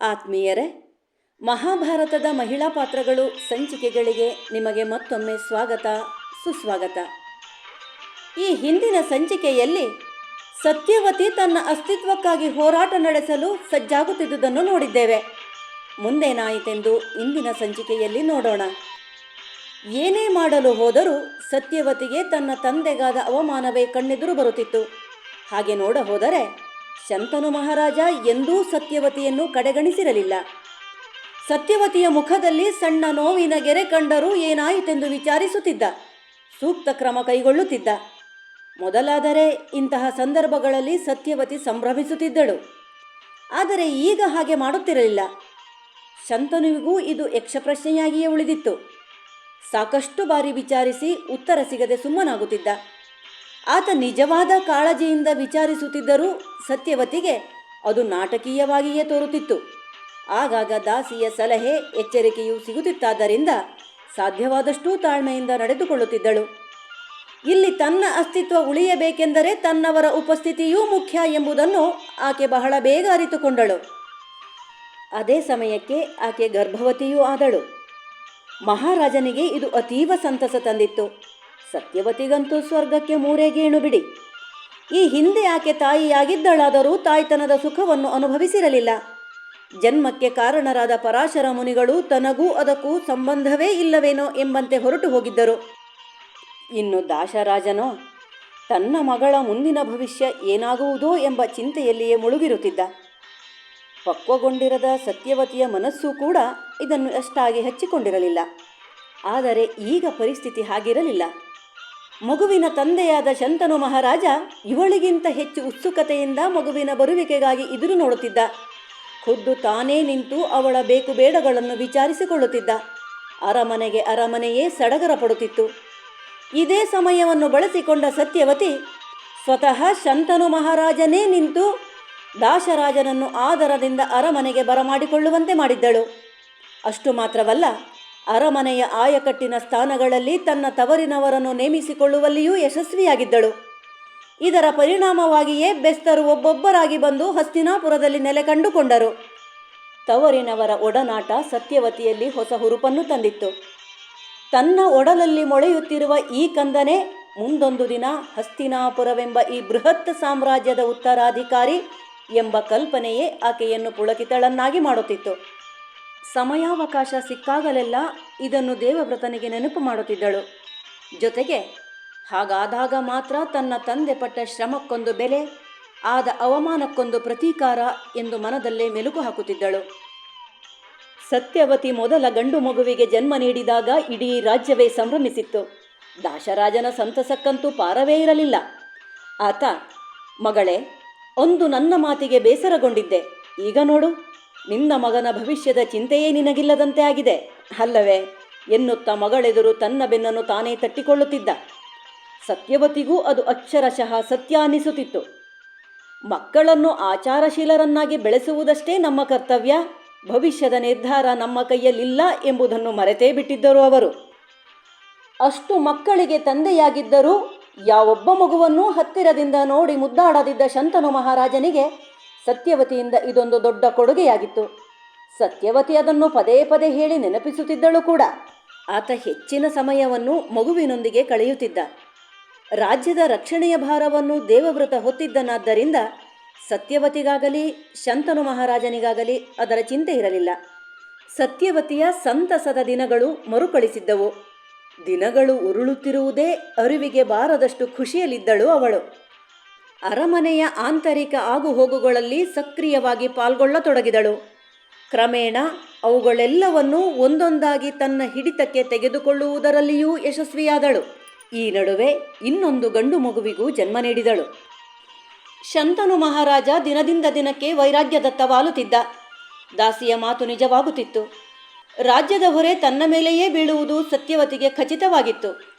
ಆತ್ಮೀಯರೇ, ಮಹಾಭಾರತದ ಮಹಿಳಾ ಪಾತ್ರಗಳು ಸಂಚಿಕೆಗಳಿಗೆ ನಿಮಗೆ ಮತ್ತೊಮ್ಮೆ ಸ್ವಾಗತ, ಸುಸ್ವಾಗತ. ಈ ಹಿಂದಿನ ಸಂಚಿಕೆಯಲ್ಲಿ ಸತ್ಯವತಿ ತನ್ನ ಅಸ್ತಿತ್ವಕ್ಕಾಗಿ ಹೋರಾಟ ನಡೆಸಲು ಸಜ್ಜಾಗುತ್ತಿದ್ದುದನ್ನು ನೋಡಿದ್ದೇವೆ. ಮುಂದೇನಾಯಿತೆಂದು ಇಂದಿನ ಸಂಚಿಕೆಯಲ್ಲಿ ನೋಡೋಣ. ಏನೇ ಮಾಡಲು ಹೋದರೂ ಸತ್ಯವತಿಗೆ ತನ್ನ ತಂದೆಗಾದ ಅವಮಾನವೇ ಕಣ್ಣೆದುರು ಬರುತ್ತಿತ್ತು. ಹಾಗೆ ನೋಡ ಹೋದರೆ ಶಂತನು ಮಹಾರಾಜ ಎಂದೂ ಸತ್ಯವತಿಯನ್ನು ಕಡೆಗಣಿಸಿರಲಿಲ್ಲ. ಸತ್ಯವತಿಯ ಮುಖದಲ್ಲಿ ಸಣ್ಣ ನೋವಿನ ಗೆರೆ ಕಂಡರೂ ಏನಾಯಿತೆಂದು ವಿಚಾರಿಸುತ್ತಿದ್ದ. ಸೂಕ್ತ ಕ್ರಮ ಕೈಗೊಳ್ಳುತ್ತಿದ್ದ. ಮೊದಲಾದರೆ ಇಂತಹ ಸಂದರ್ಭಗಳಲ್ಲಿ ಸತ್ಯವತಿ ಸಂಭ್ರಮಿಸುತ್ತಿದ್ದಳು. ಆದರೆ ಈಗ ಹಾಗೆ ಮಾಡುತ್ತಿರಲಿಲ್ಲ. ಶಂತನುವಿಗೂ ಇದು ಯಕ್ಷಪ್ರಶ್ನೆಯಾಗಿಯೇ ಉಳಿದಿತ್ತು. ಸಾಕಷ್ಟು ಬಾರಿ ವಿಚಾರಿಸಿ ಉತ್ತರ ಸಿಗದೆ ಸುಮ್ಮನಾಗುತ್ತಿದ್ದ. ಆತ ನಿಜವಾದ ಕಾಳಜಿಯಿಂದ ವಿಚಾರಿಸುತ್ತಿದ್ದರೂ ಸತ್ಯವತಿಗೆ ಅದು ನಾಟಕೀಯವಾಗಿಯೇ ತೋರುತ್ತಿತ್ತು. ಆಗಾಗ ದಾಸಿಯ ಸಲಹೆ, ಎಚ್ಚರಿಕೆಯೂ ಸಿಗುತ್ತಿತ್ತಾದ್ದರಿಂದ ಸಾಧ್ಯವಾದಷ್ಟೂ ತಾಳ್ಮೆಯಿಂದ ನಡೆದುಕೊಳ್ಳುತ್ತಿದ್ದಳು. ಇಲ್ಲಿ ತನ್ನ ಅಸ್ತಿತ್ವ ಉಳಿಯಬೇಕೆಂದರೆ ತನ್ನವರ ಉಪಸ್ಥಿತಿಯೂ ಮುಖ್ಯ ಎಂಬುದನ್ನು ಆಕೆ ಬಹಳ ಬೇಗ ಅರಿತುಕೊಂಡಳು. ಅದೇ ಸಮಯಕ್ಕೆ ಆಕೆ ಗರ್ಭವತಿಯೂ ಆದಳು. ಮಹಾರಾಜನಿಗೆ ಇದು ಅತೀವ ಸಂತಸ ತಂದಿತ್ತು. ಸತ್ಯವತಿಗಂತೂ ಸ್ವರ್ಗಕ್ಕೆ ಮೂರೇ ಗೇಣು ಬಿಡಿ. ಈ ಹಿಂದೆ ಆಕೆ ತಾಯಿಯಾಗಿದ್ದಳಾದರೂ ತಾಯ್ತನದ ಸುಖವನ್ನು ಅನುಭವಿಸಿರಲಿಲ್ಲ. ಜನ್ಮಕ್ಕೆ ಕಾರಣರಾದ ಪರಾಶರ ಮುನಿಗಳು ತನಗೂ ಅದಕ್ಕೂ ಸಂಬಂಧವೇ ಇಲ್ಲವೇನೋ ಎಂಬಂತೆ ಹೊರಟು ಹೋಗಿದ್ದರು. ಇನ್ನು ದಾಶರಾಜನೋ, ತನ್ನ ಮಗಳ ಮುಂದಿನ ಭವಿಷ್ಯ ಏನಾಗುವುದೋ ಎಂಬ ಚಿಂತೆಯಲ್ಲಿಯೇ ಮುಳುಗಿರುತ್ತಿದ್ದ. ಪಕ್ವಗೊಂಡಿರದ ಸತ್ಯವತಿಯ ಮನಸ್ಸು ಕೂಡ ಇದನ್ನು ಅಷ್ಟಾಗಿ ಹಚ್ಚಿಕೊಂಡಿರಲಿಲ್ಲ. ಆದರೆ ಈಗ ಪರಿಸ್ಥಿತಿ ಹಾಗಿರಲಿಲ್ಲ. ಮಗುವಿನ ತಂದೆಯಾದ ಶಂತನು ಮಹಾರಾಜ ಇವಳಿಗಿಂತ ಹೆಚ್ಚು ಉತ್ಸುಕತೆಯಿಂದ ಮಗುವಿನ ಬರುವಿಕೆಗಾಗಿ ಎದುರು ನೋಡುತ್ತಿದ್ದ. ಖುದ್ದು ತಾನೇ ನಿಂತು ಅವಳ ಬೇಕು ಬೇಡಗಳನ್ನು ವಿಚಾರಿಸಿಕೊಳ್ಳುತ್ತಿದ್ದ. ಅರಮನೆಗೆ ಅರಮನೆಯೇ ಸಡಗರ ಪಡುತ್ತಿತ್ತು. ಇದೇ ಸಮಯವನ್ನು ಬಳಸಿಕೊಂಡ ಸತ್ಯವತಿ, ಸ್ವತಃ ಶಂತನು ಮಹಾರಾಜನೇ ನಿಂತು ದಾಶರಾಜನನ್ನು ಆದರದಿಂದ ಅರಮನೆಗೆ ಬರಮಾಡಿಕೊಳ್ಳುವಂತೆ ಮಾಡಿದ್ದಳು. ಅಷ್ಟು ಮಾತ್ರವಲ್ಲ ಅರಮನೆಯ ಆಯಕಟ್ಟಿನ ಸ್ಥಾನಗಳಲ್ಲಿ ತನ್ನ ತವರಿನವರನ್ನು ನೇಮಿಸಿಕೊಳ್ಳುವಲ್ಲಿಯೂ ಯಶಸ್ವಿಯಾಗಿದ್ದಳು. ಇದರ ಪರಿಣಾಮವಾಗಿಯೇ ಬೆಸ್ತರು ಒಬ್ಬೊಬ್ಬರಾಗಿ ಬಂದು ಹಸ್ತಿನಾಪುರದಲ್ಲಿ ನೆಲೆ ಕಂಡುಕೊಂಡರು. ತವರಿನವರ ಒಡನಾಟ ಸತ್ಯವತಿಯಲ್ಲಿ ಹೊಸ ಹುರುಪನ್ನು ತಂದಿತ್ತು. ತನ್ನ ಒಡಲಲ್ಲಿ ಮೊಳೆಯುತ್ತಿರುವ ಈ ಕಂದನೆ ಮುಂದೊಂದು ದಿನ ಹಸ್ತಿನಾಪುರವೆಂಬ ಈ ಬೃಹತ್ ಸಾಮ್ರಾಜ್ಯದ ಉತ್ತರಾಧಿಕಾರಿ ಎಂಬ ಕಲ್ಪನೆಯೇ ಆಕೆಯನ್ನು ಪುಳಕಿತಳನ್ನಾಗಿ ಮಾಡುತ್ತಿತ್ತು. ಸಮಯಾವಕಾಶ ಸಿಕ್ಕಾಗಲೆಲ್ಲ ಇದನ್ನು ದೇವವ್ರತನಿಗೆ ನೆನಪು ಮಾಡುತ್ತಿದ್ದಳು. ಜೊತೆಗೆ, ಹಾಗಾದಾಗ ಮಾತ್ರ ತನ್ನ ತಂದೆ ಪಟ್ಟ ಶ್ರಮಕ್ಕೊಂದು ಬೆಲೆ, ಆದ ಅವಮಾನಕ್ಕೊಂದು ಪ್ರತೀಕಾರ ಎಂದು ಮನದಲ್ಲೇ ಮೆಲುಕು ಹಾಕುತ್ತಿದ್ದಳು. ಸತ್ಯವತಿ ಮೊದಲ ಗಂಡು ಮಗುವಿಗೆ ಜನ್ಮ ನೀಡಿದಾಗ ಇಡೀ ರಾಜ್ಯವೇ ಸಂಭ್ರಮಿಸಿತ್ತು. ದಾಶರಾಜನ ಸಂತಸಕ್ಕಂತೂ ಪಾರವೇ ಇರಲಿಲ್ಲ. ಆತ, ಮಗಳೇ, ಒಂದು ನನ್ನ ಮಾತಿಗೆ ಬೇಸರಗೊಂಡಿದ್ದೆ. ಈಗ ನೋಡು. ನಿನ್ನ ಮಗನ ಭವಿಷ್ಯದ ಚಿಂತೆಯೇ ನಿನಗಿಲ್ಲದಂತೆ ಆಗಿದೆ. ಅಲ್ಲವೇ, ಎನ್ನುತ್ತಾ ಮಗಳೆದುರು ತನ್ನ ಬೆನ್ನನ್ನು ತಾನೇ ತಟ್ಟಿಕೊಳ್ಳುತ್ತಿದ್ದ. ಸತ್ಯವತಿಗೂ ಅದು ಅಕ್ಷರಶಃ ಸತ್ಯ ಅನ್ನಿಸುತ್ತಿತ್ತು. ಮಕ್ಕಳನ್ನು ಆಚಾರಶೀಲರನ್ನಾಗಿ ಬೆಳೆಸುವುದಷ್ಟೇ ನಮ್ಮ ಕರ್ತವ್ಯ, ಭವಿಷ್ಯದ ನಿರ್ಧಾರ ನಮ್ಮ ಕೈಯಲ್ಲಿಲ್ಲ ಎಂಬುದನ್ನು ಮರೆತೇ ಬಿಟ್ಟಿದ್ದರು ಅವರು. ಅಷ್ಟು ಮಕ್ಕಳಿಗೆ ತಂದೆಯಾಗಿದ್ದರೂ, ಯಾವೊಬ್ಬ ಮಗುವನ್ನು ಹತ್ತಿರದಿಂದ ನೋಡಿ ಮುದ್ದಾಡದಿದ್ದ ಶಂತನು ಮಹಾರಾಜನಿಗೆ ಸತ್ಯವತಿಯಿಂದ ಇದೊಂದು ದೊಡ್ಡ ಕೊಡುಗೆಯಾಗಿತ್ತು. ಸತ್ಯವತಿ ಅದನ್ನು ಪದೇ ಪದೇ ಹೇಳಿ ನೆನಪಿಸುತ್ತಿದ್ದಳು ಕೂಡ. ಆತ ಹೆಚ್ಚಿನ ಸಮಯವನ್ನು ಮಗುವಿನೊಂದಿಗೆ ಕಳೆಯುತ್ತಿದ್ದ. ರಾಜ್ಯದ ರಕ್ಷಣೆಯ ಭಾರವನ್ನು ದೇವವ್ರತ ಹೊತ್ತಿದ್ದನಾದ್ದರಿಂದ ಸತ್ಯವತಿಗಾಗಲಿ, ಶಂತನು ಮಹಾರಾಜನಿಗಾಗಲಿ ಅದರ ಚಿಂತೆ ಇರಲಿಲ್ಲ. ಸತ್ಯವತಿಯ ಸಂತಸದ ದಿನಗಳು ಮರುಕಳಿಸಿದ್ದವು. ದಿನಗಳು ಉರುಳುತ್ತಿರುವುದೇ ಅರಿವಿಗೆ ಬಾರದಷ್ಟು ಖುಷಿಯಲ್ಲಿದ್ದಳು ಅವಳು. ಅರಮನೆಯ ಆಂತರಿಕ ಆಗುಹೋಗುಗಳಲ್ಲಿ ಸಕ್ರಿಯವಾಗಿ ಪಾಲ್ಗೊಳ್ಳತೊಡಗಿದಳು. ಕ್ರಮೇಣ ಅವುಗಳೆಲ್ಲವನ್ನೂ ಒಂದೊಂದಾಗಿ ತನ್ನ ಹಿಡಿತಕ್ಕೆ ತೆಗೆದುಕೊಳ್ಳುವುದರಲ್ಲಿಯೂ ಯಶಸ್ವಿಯಾದಳು. ಈ ನಡುವೆ ಇನ್ನೊಂದು ಗಂಡು ಮಗುವಿಗೂ ಜನ್ಮ ನೀಡಿದಳು. ಶಂತನು ಮಹಾರಾಜ ದಿನದಿಂದ ದಿನಕ್ಕೆ ವೈರಾಗ್ಯದತ್ತ ವಾಲುತ್ತಿದ್ದ ದಾಸಿಯ ಮಾತು ನಿಜವಾಗುತ್ತಿತ್ತು. ರಾಜ್ಯದ ಹೊರೆ ತನ್ನ ಮೇಲೆಯೇ ಬೀಳುವುದು ಸತ್ಯವತಿಗೆ ಖಚಿತವಾಗಿತ್ತು.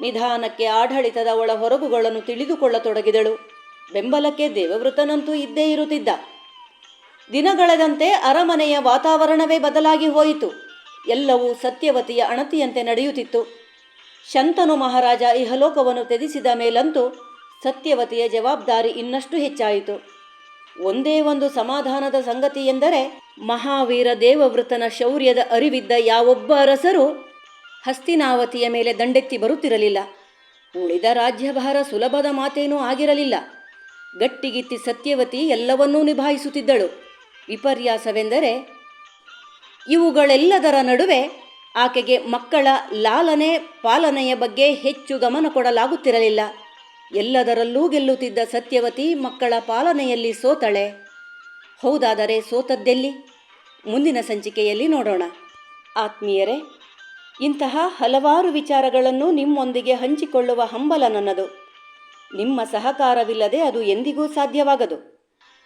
ನಿಧಾನಕ್ಕೆ ಆಡಳಿತದ ಒಳ ಹೊರಗುಗಳನ್ನು ತಿಳಿದುಕೊಳ್ಳತೊಡಗಿದಳು. ಬೆಂಬಲಕ್ಕೆ ದೇವವೃತನಂತೂ ಇದ್ದೇ ಇರುತ್ತಿದ್ದ. ದಿನಗಳದಂತೆ ಅರಮನೆಯ ವಾತಾವರಣವೇ ಬದಲಾಗಿ ಹೋಯಿತು. ಎಲ್ಲವೂ ಸತ್ಯವತಿಯ ಅಣತಿಯಂತೆ ನಡೆಯುತ್ತಿತ್ತು. ಶಂತನು ಮಹಾರಾಜ ಇಹಲೋಕವನ್ನು ತ್ಯಜಿಸಿದ ಮೇಲಂತೂ ಸತ್ಯವತಿಯ ಜವಾಬ್ದಾರಿ ಇನ್ನಷ್ಟು ಹೆಚ್ಚಾಯಿತು. ಒಂದೇ ಒಂದು ಸಮಾಧಾನದ ಸಂಗತಿ ಎಂದರೆ ಮಹಾವೀರ ದೇವವೃತನ ಶೌರ್ಯದ ಅರಿವಿದ್ದ ಯಾವೊಬ್ಬ ಅರಸರು ಹಸ್ತಿನಾವತಿಯ ಮೇಲೆ ದಂಡೆತ್ತಿ ಬರುತ್ತಿರಲಿಲ್ಲ. ಉಳಿದ ರಾಜ್ಯಭಾರ ಸುಲಭದ ಮಾತೇನೂ ಆಗಿರಲಿಲ್ಲ. ಗಟ್ಟಿಗಿತ್ತಿ ಸತ್ಯವತಿ ಎಲ್ಲವನ್ನೂ ನಿಭಾಯಿಸುತ್ತಿದ್ದಳು. ವಿಪರ್ಯಾಸವೆಂದರೆ ಇವುಗಳೆಲ್ಲದರ ನಡುವೆ ಆಕೆಗೆ ಮಕ್ಕಳ ಲಾಲನೆ ಪಾಲನೆಯ ಬಗ್ಗೆ ಹೆಚ್ಚು ಗಮನ ಕೊಡಲಾಗುತ್ತಿರಲಿಲ್ಲ. ಎಲ್ಲದರಲ್ಲೂ ಗೆಲ್ಲುತ್ತಿದ್ದ ಸತ್ಯವತಿ ಮಕ್ಕಳ ಪಾಲನೆಯಲ್ಲಿ ಸೋತಳೆ. ಹೌದಾದರೆ ಸೋತದ್ದೆಲ್ಲಿ? ಮುಂದಿನ ಸಂಚಿಕೆಯಲ್ಲಿ ನೋಡೋಣ. ಆತ್ಮೀಯರೇ, ಇಂತಹ ಹಲವಾರು ವಿಚಾರಗಳನ್ನು ನಿಮ್ಮೊಂದಿಗೆ ಹಂಚಿಕೊಳ್ಳುವ ಹಂಬಲ ನನ್ನದು. ನಿಮ್ಮ ಸಹಕಾರವಿಲ್ಲದೆ ಅದು ಎಂದಿಗೂ ಸಾಧ್ಯವಾಗದು.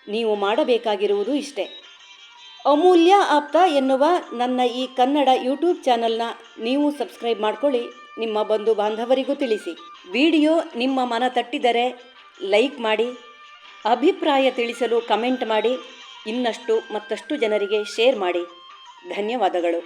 ನೀವು ಮಾಡಬೇಕಾಗಿರುವುದು ಇಷ್ಟೇ. ಅಮೂಲ್ಯ ಆಪ್ತ ಎನ್ನುವ ನನ್ನ ಈ ಕನ್ನಡ ಯೂಟ್ಯೂಬ್ ಚಾನಲ್ನ ನೀವು ಸಬ್ಸ್ಕ್ರೈಬ್ ಮಾಡ್ಕೊಳ್ಳಿ, ನಿಮ್ಮ ಬಂಧು ಬಾಂಧವರಿಗೂ ತಿಳಿಸಿ. ವಿಡಿಯೋ ನಿಮ್ಮ ಮನ ತಟ್ಟಿದರೆ ಲೈಕ್ ಮಾಡಿ, ಅಭಿಪ್ರಾಯ ತಿಳಿಸಲು ಕಮೆಂಟ್ ಮಾಡಿ, ಇನ್ನಷ್ಟು ಮತ್ತಷ್ಟು ಜನರಿಗೆ ಶೇರ್ ಮಾಡಿ. ಧನ್ಯವಾದಗಳು.